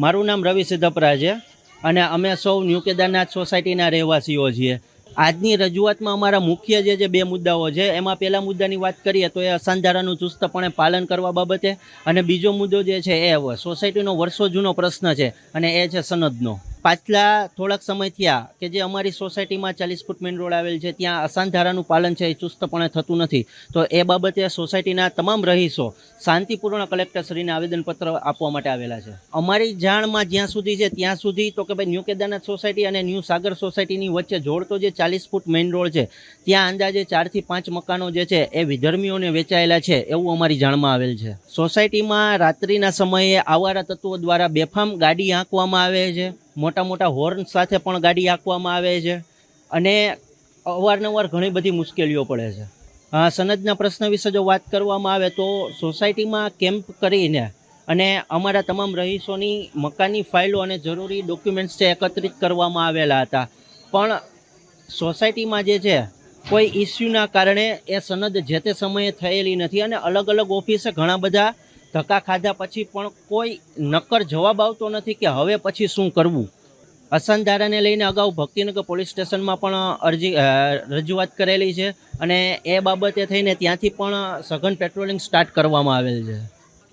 મારું નામ રવિ સિદ્ધપરા છે અને અમે સૌ ન્યૂ કેદારનાથ સોસાયટીના રહેવાસીઓ છીએ. આજની રજૂઆતમાં અમારા મુખ્ય જે જે બે મુદ્દાઓ છે, એમાં પહેલા મુદ્દાની વાત કરીએ તો એ અસાંધારાનું ચુસ્તપણે પાલન કરવા બાબતે અને બીજો મુદ્દો જે છે એ સોસાયટીનો વર્ષો જૂનો પ્રશ્ન છે અને એ છે સનદનો. પાછલા થોડાક સમય થયા કે જે અમારી સોસાયટીમાં ચાલીસ ફૂટ મેઇન રોડ આવેલ છે, ત્યાં અસાંધારાનું પાલન છે એ ચુસ્તપણે થતું નથી. તો એ બાબતે સોસાયટીના તમામ રહીશો શાંતિપૂર્ણ કલેક્ટરશ્રીને આવેદનપત્ર આપવા માટે આવેલા છે. અમારી જાણમાં જ્યાં સુધી છે, ત્યાં સુધી તો કે ભાઈ ન્યૂ કેદારનાથ સોસાયટી અને ન્યૂ સાગર સોસાયટીની વચ્ચે જોડતો જે ચાલીસ ફૂટ મેઇન રોડ છે, ત્યાં અંદાજે ચારથી પાંચ મકાનો જે છે એ વિધર્મીઓને વેચાયેલા છે એવું અમારી જાણમાં આવેલ છે. સોસાયટીમાં રાત્રિના સમયે આવારા તત્વો દ્વારા બેફામ ગાડી આંકવામાં આવે છે. મોટા મોટા હોર્ન સાથે પણ ગાડી હાંકવામાં આવે છે અને અવારનવાર ઘણી બધી મુશ્કેલીઓ પડે છે. હા, સનદના પ્રશ્ન વિશે જો વાત કરવામાં આવે તો સોસાયટીમાં કેમ્પ કરીને અને અમારા તમામ રહીશોની મકાનની ફાઇલો અને જરૂરી ડોક્યુમેન્ટ્સ છે એકત્રિત કરવામાં આવેલા હતા. પણ સોસાયટીમાં જે છે, કોઈ ઇસ્યુના કારણે એ સનદ જે તે સમયે થયેલી નથી અને અલગ અલગ ઓફિસે ઘણા બધા ધક્કા ખાધા પછી પણ કોઈ નક્કર જવાબ આવતો નથી કે હવે પછી શું કરવું. અસંધારાને લઈને અગાઉ ભક્તિનગર પોલીસ સ્ટેશનમાં પણ અરજી રજૂઆત કરેલી છે અને એ બાબતે થઈને ત્યાંથી પણ સઘન પેટ્રોલિંગ સ્ટાર્ટ કરવામાં આવેલ છે.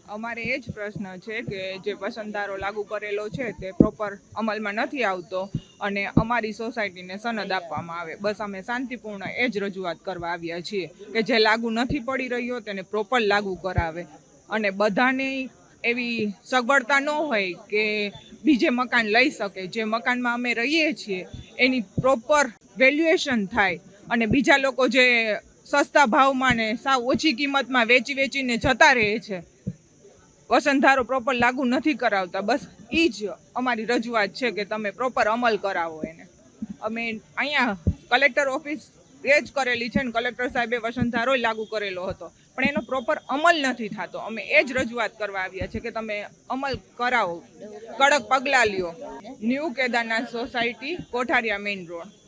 અમારે એ જ પ્રશ્ન છે કે જે વસંતધારો લાગુ કરેલો છે તે પ્રોપર અમલમાં નથી આવતો અને અમારી સોસાયટીને સનદ આપવામાં આવે. બસ અમે શાંતિપૂર્ણ એ જ રજૂઆત કરવા આવ્યા છીએ કે જે લાગુ નથી પડી રહ્યો તેને પ્રોપર લાગુ કરાવે. અને બધાની એવી સગવડતા ન હોય કે બીજે મકાન લઈ શકે. જે મકાનમાં અમે રહીએ છીએ, એની પ્રોપર વેલ્યુએશન થાય અને બીજા લોકો જે સસ્તા ભાવમાં ને સાવ ઓછી કિંમતમાં વેચી વેચીને જતા રહે છે વસંતધારો પ્રોપર લાગુ નથી કરાવતા. બસ એ જ અમારી રજૂઆત છે કે તમે પ્રોપર અમલ કરાવો એને. અમે અહીંયા કલેક્ટર ઓફિસ એ જ કરેલી છે ને કલેક્ટર સાહેબે વસંતધારો લાગુ કરેલો હતો. પણ એનો પ્રોપર અમલ નથી થતો. અમે એ જ રજૂઆત કરવા આવ્યા છે કે તમે અમલ કરાવો. કડક પગલાં લ્યો. New Kedarnath society, Kothariya main road.